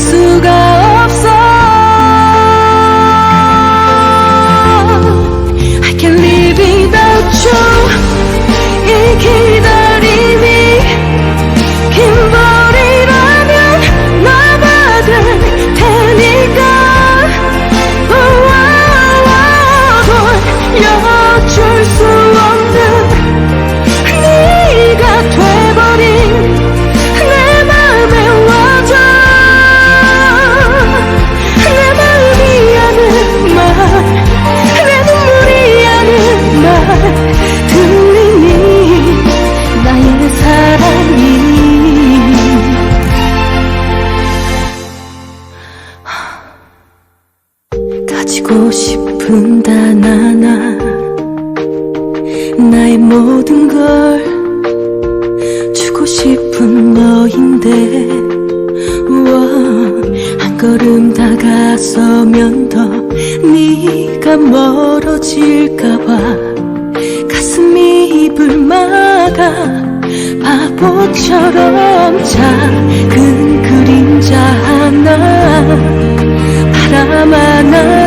수가 가지고 싶은 단 하나. 나의 모든 걸 주고 싶은 너인데 한 걸음 다가서면 더 네가 멀어질까봐 가슴이 입을 막아 바보처럼 작은 그림자 하나 바람 하나